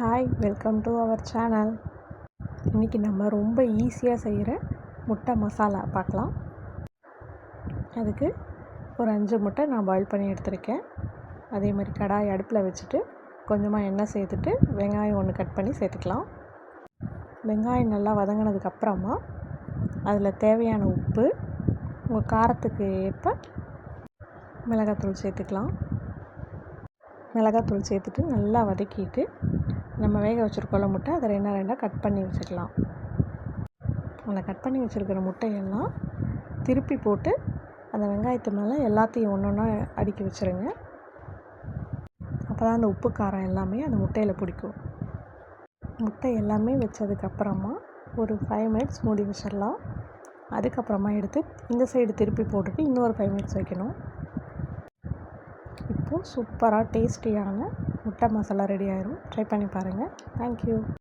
Hi welcome to our channel இன்றைக்கி நம்ம ரொம்ப ஈஸியாக செய்கிற முட்டை மசாலா பார்க்கலாம். அதுக்கு ஒரு அஞ்சு முட்டை நான் பாயில் பண்ணி எடுத்திருக்கேன். அதே மாதிரி கடாய் அடுப்பில் வச்சுட்டு கொஞ்சமாக எண்ணெய் சேர்த்துட்டு வெங்காயம் ஒன்று கட் பண்ணி சேர்த்துக்கலாம். வெங்காயம் நல்லா வதங்கினதுக்கப்புறமா அதில் தேவையான உப்பு உங்கள் காரத்துக்கு ஏற்ப மிளகாத்தூள் சேர்த்துக்கலாம். மிளகாத்தூள் சேர்த்துட்டு நல்லா வதக்கிட்டு நம்ம வேக வச்சுருக்கோம்ல முட்டை அதை ரெண்டாக ரெண்டாக கட் பண்ணி வச்சுக்கலாம் அந்த கட் பண்ணி வச்சுருக்கிற முட்டையெல்லாம் திருப்பி போட்டு அந்த வெங்காயத்து மேலே எல்லாத்தையும் ஒன்று ஒன்றா அடுக்கி வச்சுருங்க. அப்போ தான் அந்த உப்பு காரம் எல்லாமே அந்த முட்டையில் பிடிக்கும். முட்டை எல்லாமே வச்சதுக்கப்புறமா ஒரு ஃபைவ் மினிட்ஸ் மூடி வச்சிடலாம். அதுக்கப்புறமா எடுத்து இந்த சைடு திருப்பி போட்டுட்டு இன்னொரு ஃபைவ் மினிட்ஸ் வைக்கணும். இப்போது சூப்பராக டேஸ்டியான முட்டை மசாலா ரெடி ஆயிடும் ட்ரை பண்ணி பாருங்கள் தேங்க்யூ